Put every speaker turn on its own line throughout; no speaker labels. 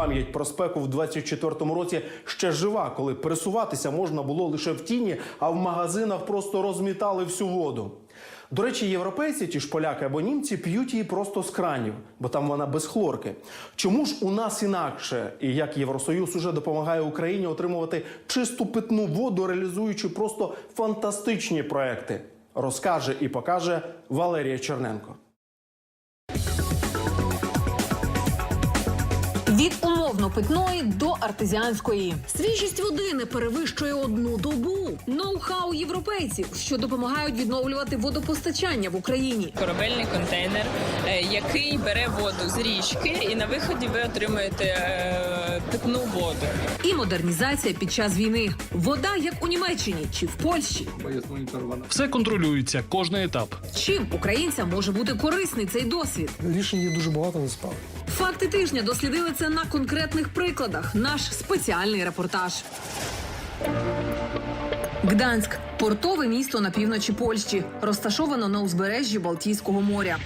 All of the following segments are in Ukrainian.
Пам'ять про спеку в 24-му році ще жива, коли пересуватися можна було лише в тіні, а в магазинах просто розмітали всю воду. До речі, європейці, ті ж поляки або німці, п'ють її просто з кранів, бо там вона без хлорки. Чому ж у нас інакше, і як Євросоюз уже допомагає Україні отримувати чисту питну воду, реалізуючи просто фантастичні проекти, розкаже і покаже Валерія Черненко.
Від умовно питної до артезіанської свіжість води не перевищує одну добу. Ноу-хау європейців, що допомагають відновлювати водопостачання в Україні.
корабельний контейнер, е, який бере воду з річки, і на виході ви отримуєте е, питну воду.
І модернізація під час війни. Вода, як у Німеччині чи в Польщі.
Все контролюється, кожний етап.
Чим українцям може бути корисний цей досвід?
Рішень є дуже багато насправді.
Факти тижня дослідили це на конкретних прикладах. Наш спеціальний репортаж. Гданськ портове місто на півночі Польщі, розташовано на узбережжі Балтійського моря.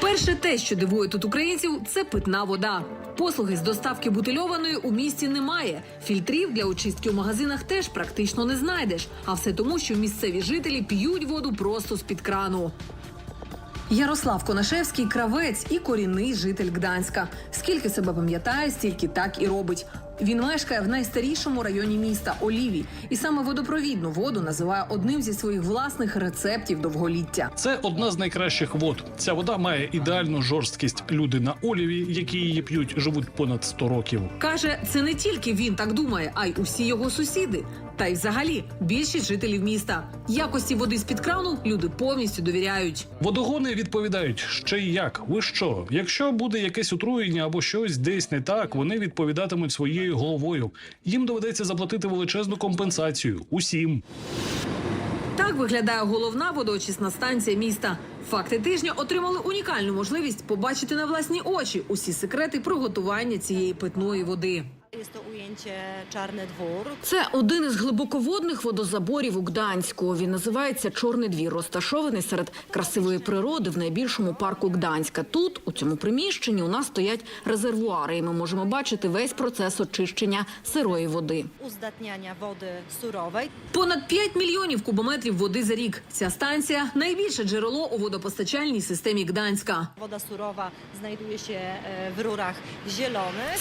Перше те, що дивує тут українців, це питна вода. Послуги з доставки бутильованої у місті немає. Фільтрів для очистки у магазинах теж практично не знайдеш. А все тому, що місцеві жителі п'ють воду просто з під крану. Ярослав Конашевський кравець і корінний житель Гданська. Скільки себе пам'ятає, стільки так і робить. Він мешкає в найстарішому районі міста Оліві, і саме водопровідну воду називає одним зі своїх власних рецептів довголіття.
Це одна з найкращих вод. Ця вода має ідеальну жорсткість. Люди на оліві, які її п'ють, живуть понад 100 років.
Каже, це не тільки він так думає, а й усі його сусіди. Та й взагалі більшість жителів міста. Якості води з під крану люди повністю довіряють.
Водогони відповідають ще й як. Ви що? Якщо буде якесь отруєння або щось десь не так, вони відповідатимуть своєю головою. Їм доведеться заплатити величезну компенсацію усім.
Так виглядає головна водоочисна станція міста. Факти тижня отримали унікальну можливість побачити на власні очі усі секрети приготування цієї питної води. Це один із глибоководних водозаборів у Гданську. Він називається Чорний двір, розташований серед красивої природи в найбільшому парку Гданська. Тут, у цьому приміщенні, у нас стоять резервуари, і ми можемо бачити весь процес очищення сирої води.
Uzdatniania wody surowej.
Понад 5 мільйонів кубометрів води за рік. Ця станція найбільше джерело у водопостачальній системі Гданська.
Woda surowa znajduje się e, w rurach.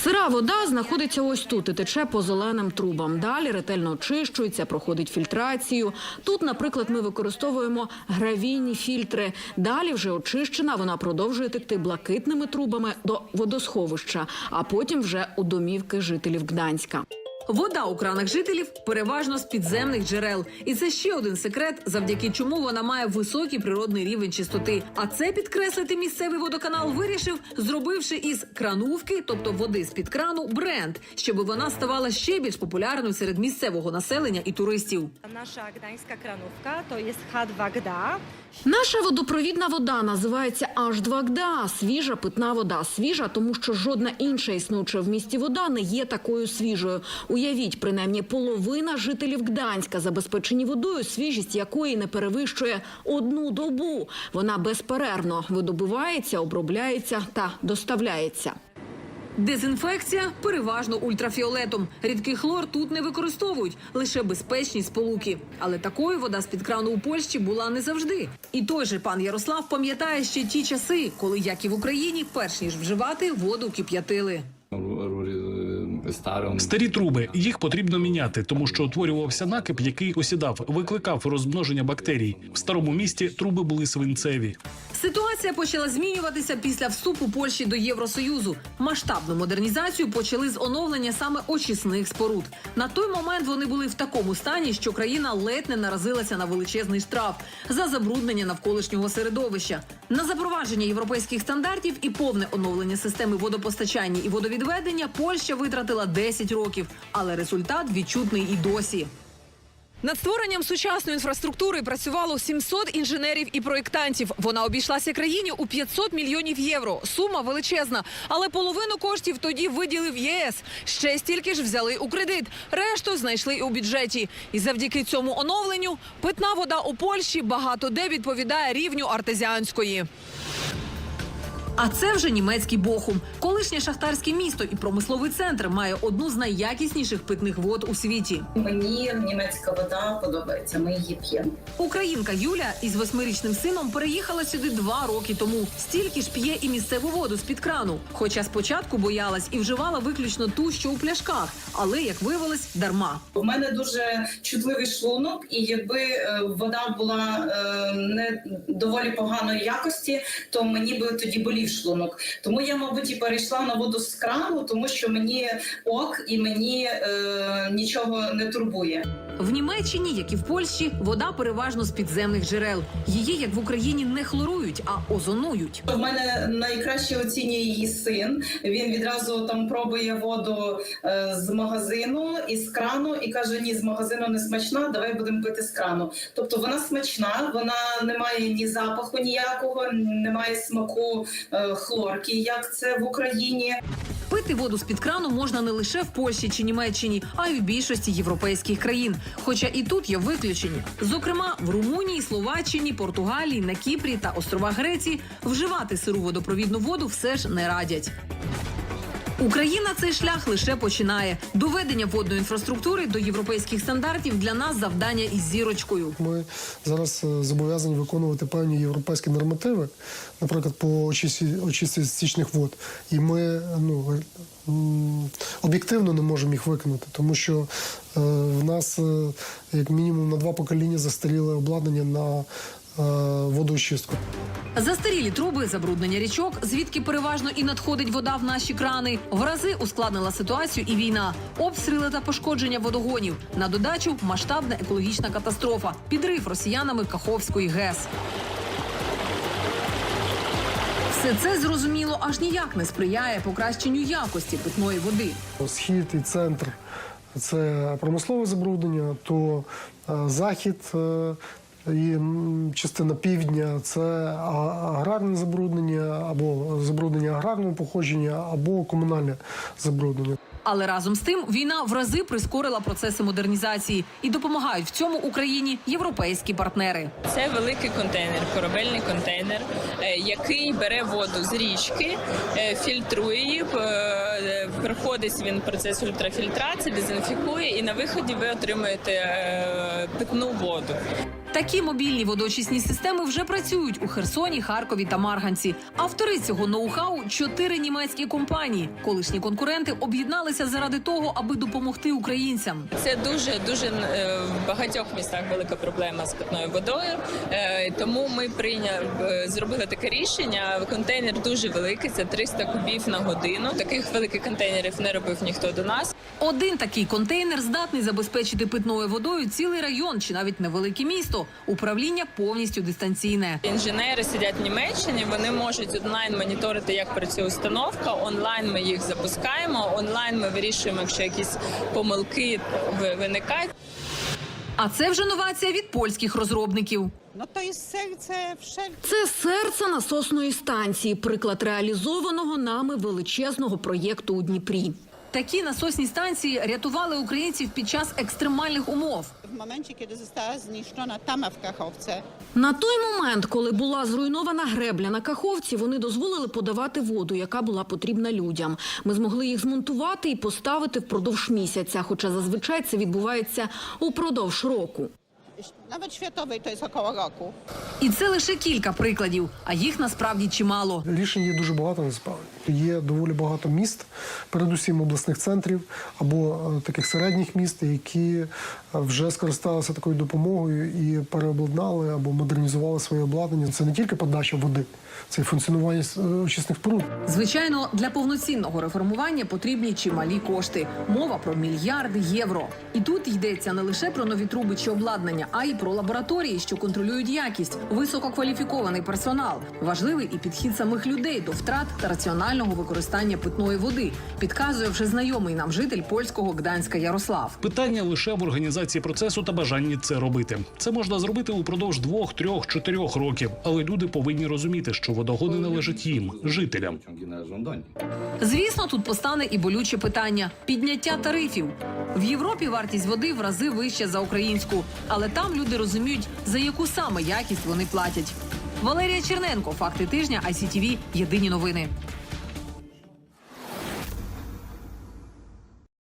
Сира вода знаходиться ось тут і тече по зеленим трубам. Далі ретельно очищується, проходить фільтрацію. Тут, наприклад, ми використовуємо гравійні фільтри. Далі вже очищена, вона продовжує текти блакитними трубами до водосховища, а потім вже у домівки жителів Гданська. Вода у кранах жителів переважно з підземних джерел, і це ще один секрет, завдяки чому вона має високий природний рівень чистоти. А це підкреслити місцевий водоканал вирішив, зробивши із кранувки, тобто води з під крану, бренд, щоб вона ставала ще більш популярною серед місцевого населення і туристів.
Nasza gdańska kranówka to jest H2
Наша водопровідна вода називається H2GDA – свіжа питна вода. Свіжа, тому що жодна інша існуюча в місті вода не є такою свіжою. Уявіть, принаймні половина жителів Гданська забезпечені водою, свіжість якої не перевищує одну добу. Вона безперервно видобувається, обробляється та доставляється. Дезінфекція переважно ультрафіолетом. Рідкий хлор тут не використовують, лише безпечні сполуки. Але такою вода з під крану у Польщі була не завжди. І той же пан Ярослав пам'ятає ще ті часи, коли, як і в Україні, перш ніж вживати, воду кип'ятили.
Старі труби їх потрібно міняти, тому що утворювався накип, який осідав, викликав розмноження бактерій. В старому місті труби були свинцеві.
Ситуація почала змінюватися після вступу Польщі до Євросоюзу. Масштабну модернізацію почали з оновлення саме очисних споруд. На той момент вони були в такому стані, що країна ледь не наразилася на величезний штраф за забруднення навколишнього середовища. На запровадження європейських стандартів і повне оновлення системи водопостачання і водовідведення Польща витратила 10 років, але результат відчутний і досі. Над створенням сучасної інфраструктури працювало 700 інженерів і проєктантів. Вона обійшлася країні у 500 мільйонів євро. Сума величезна, але половину коштів тоді виділив ЄС. Ще стільки ж взяли у кредит. Решту знайшли у бюджеті. І завдяки цьому оновленню питна вода у Польщі багато де відповідає рівню артезіанської. А це вже німецький Бохум. Колишнє шахтарське місто і промисловий центр має одну з найякісніших питних вод у світі.
Мені німецька вода подобається. Ми її п'ємо.
Українка Юля із восьмирічним сином переїхала сюди два роки тому. Стільки ж п'є і місцеву воду з під крану. Хоча спочатку боялась і вживала виключно ту, що у пляшках, але як виявилось, дарма.
У мене дуже чутливий шлунок, і якби е, вода була е, не доволі поганої якості, то мені би тоді болів шлунок. Тому я, мабуть, і перейшла на воду з крану, тому що мені ок і мені е, нічого не турбує.
В Німеччині, як і в Польщі, вода переважно з підземних джерел. Її, як в Україні, не хлорують, а озонують.
У мене найкраще оцінює її син. Він відразу там пробує воду е, з магазину і з крану і каже: ні, з магазину не смачна, давай будемо пити з крану. Тобто вона смачна, вона не має ні запаху ніякого, не має смаку е, хлорки, як це в Україні.
Пити воду з під крану можна не лише в Польщі чи Німеччині, а й у більшості європейських країн. Хоча і тут є виключення. Зокрема, в Румунії, Словаччині, Португалії, на Кіпрі та островах Греції вживати сиру водопровідну воду все ж не радять. Україна цей шлях лише починає. Доведення водної інфраструктури до європейських стандартів для нас завдання із зірочкою.
Ми зараз е, зобов'язані виконувати певні європейські нормативи, наприклад, по очисті, очисті стічних вод. І ми ну, об'єктивно не можемо їх виконати, тому що е, в нас е, як мінімум на два покоління застаріле обладнання на е, водоочистку.
Застарілі труби, забруднення річок, звідки переважно і надходить вода в наші крани. В рази ускладнила ситуацію і війна, обстріли та пошкодження водогонів. На додачу масштабна екологічна катастрофа, підрив росіянами Каховської ГЕС. Все це зрозуміло аж ніяк не сприяє покращенню якості питної води.
Схід і центр це промислове забруднення, то е, захід е, і частина півдня це аграрне забруднення або забруднення аграрного походження, або комунальне забруднення.
Але разом з тим війна в рази прискорила процеси модернізації і допомагають в цьому Україні європейські партнери.
Це великий контейнер, корабельний контейнер, е, який бере воду з річки, е, фільтрує її, е, проходить він процес ультрафільтрації, дезінфікує, і на виході ви отримуєте питну воду.
Такі мобільні водоочисні системи вже працюють у Херсоні, Харкові та Марганці. Автори цього ноу-хау чотири німецькі компанії. Колишні конкуренти об'єдналися заради того, аби допомогти українцям.
Це дуже дуже е, в багатьох містах велика проблема з питною водою. Е, Тому ми прийняли е, зробили таке рішення. Контейнер дуже великий, це 300 кубів на годину. Таких великих контейнерів не робив ніхто до нас.
Один такий контейнер здатний забезпечити питною водою цілий район чи навіть невелике місто. Управління повністю дистанційне.
Інженери сидять в Німеччині. Вони можуть онлайн моніторити, як працює установка. Онлайн ми їх запускаємо. Онлайн ми вирішуємо, якщо якісь помилки виникають.
А це вже новація від польських розробників.
Wszelkich.
Це серце насосної станції, приклад реалізованого нами величезного проєкту у Дніпрі.
Такі насосні станції рятували українців під час екстремальних умов.
W momencie, kiedy została zniszczona tama w Kachowce,
На той момент, коли була зруйнована гребля на каховці, вони дозволили подавати воду, яка була потрібна людям. Ми змогли їх змонтувати і поставити впродовж місяця, хоча зазвичай це відбувається упродовж року.
Nawet światowej, to jest około roku.
І це лише кілька прикладів, а їх насправді чимало.
Рішень є дуже багато насправді. Є доволі багато міст, передусім обласних центрів або е, таких середніх міст, які е, вже скористалися такою допомогою і переобладнали або модернізували своє обладнання. Це не тільки подача води, це і функціонування е, очисних споруд.
Звичайно, для повноцінного реформування потрібні чималі кошти. Мова про мільярди євро. І тут йдеться не лише про нові труби чи обладнання, а й про лабораторії, що контролюють якість, висококваліфікований персонал. Важливий і підхід самих людей до втрат та раціонального використання питної води. Підказує вже знайомий нам житель польського Гданська Ярослав.
Питання лише в організації процесу та бажанні це робити. Це можна зробити упродовж двох, трьох, чотирьох років, але люди повинні розуміти, що водогони належать їм, жителям.
Звісно, тут постане і болюче питання підняття тарифів. В Європі вартість води в рази вища за українську, але там люди люди розуміють, за яку саме якість вони платять. Валерія Черненко, факти тижня, ICTV, Єдині новини.